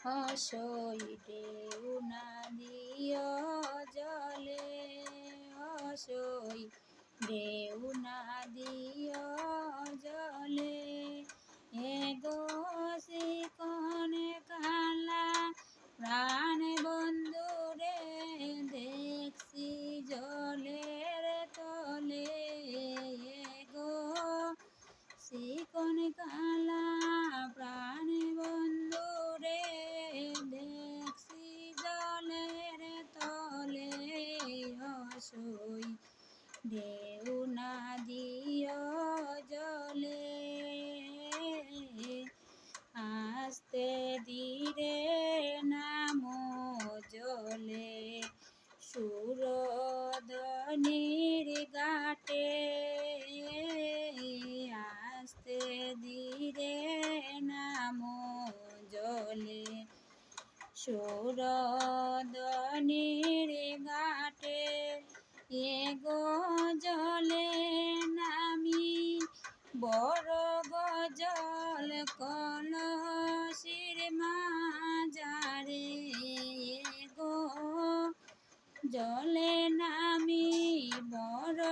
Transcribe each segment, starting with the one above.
অসই ঢেউ না দিও জলে অসই ঢেউ না দিও জলে। এ এগো শিকন কালা, প্রাণ বন্ধু রে, দেখছি জলের তলে। এ এগো শিকন কালা ঢেউ না জলে, আস্তে ধীরে নামো জলে। সুরধনির ঘাটে আস্তে ধীরে নাম জলে। সুরধনির ঘাটে এগো জলে নামি, বড় গজল কলসির মাজারে গো জলে নামি, বড়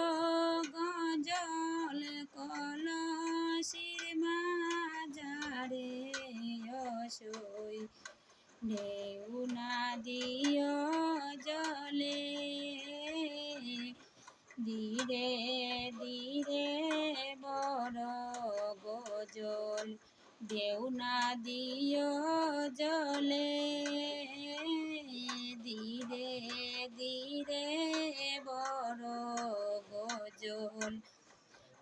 গজল কলসির মাজারে অসই, ঢেউ না দিও ধীরে ধীরে বড় গজল। দেউ না দিও জলে। ধীরে ধীরে বড় গজল।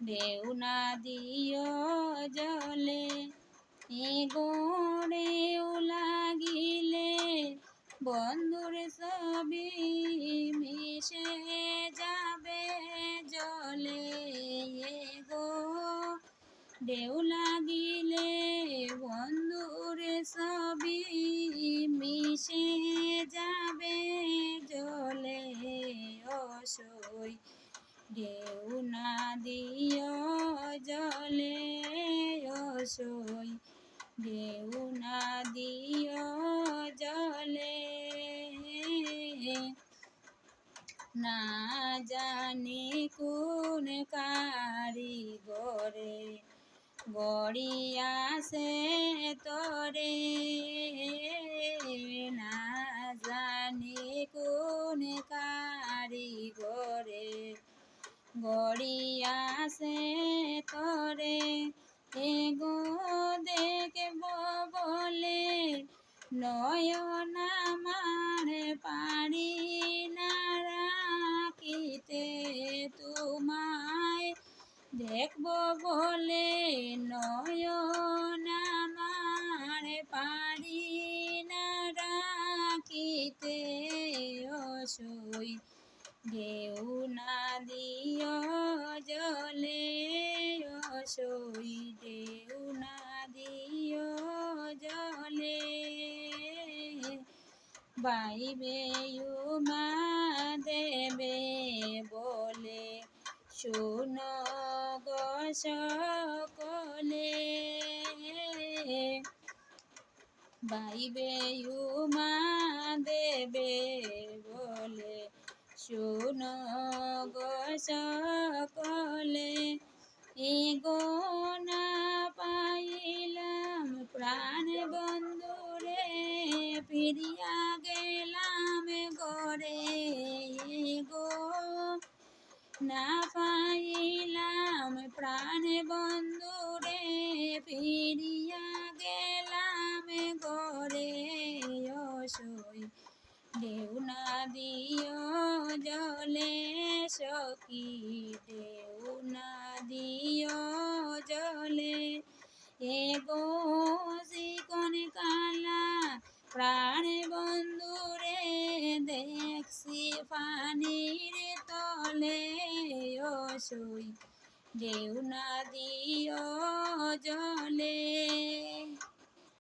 দেউ না দিও জলে। এগোড়েও লাগিলে বন্ধুর সবই ঢেউ লাগিলে বন্ধুর সবই মিশে যাবে জলে অসই। ঢেউ না দিও জলে অসই। ঢেউ না দিও জলে না জানি কোন কারিগরে গড়িয়াছে তরে না জানি কোন কারিগরে। গড়িয়াছে তরে এগো দেখব বলে নয়ন ঢেউ না দিও জলে অসই ঢেউ না দিও জলে বাইবে মা দেবে বলে, শোনো সকলে। বাইবে মা দেবে বলে শোনো গো সকলে, এগো না পাইলাম প্রাণ বন্ধুরে, ফিরিয়া গেলাম ঘরে গো না পাইলাম প্রাণ না দিও জলে সখী ঢেউ না দিও জলে। এগো শিকন কালা, প্রাণ বন্ধুরে দেখছি পানির তলে। অসই ঢেউ না দিও জলে।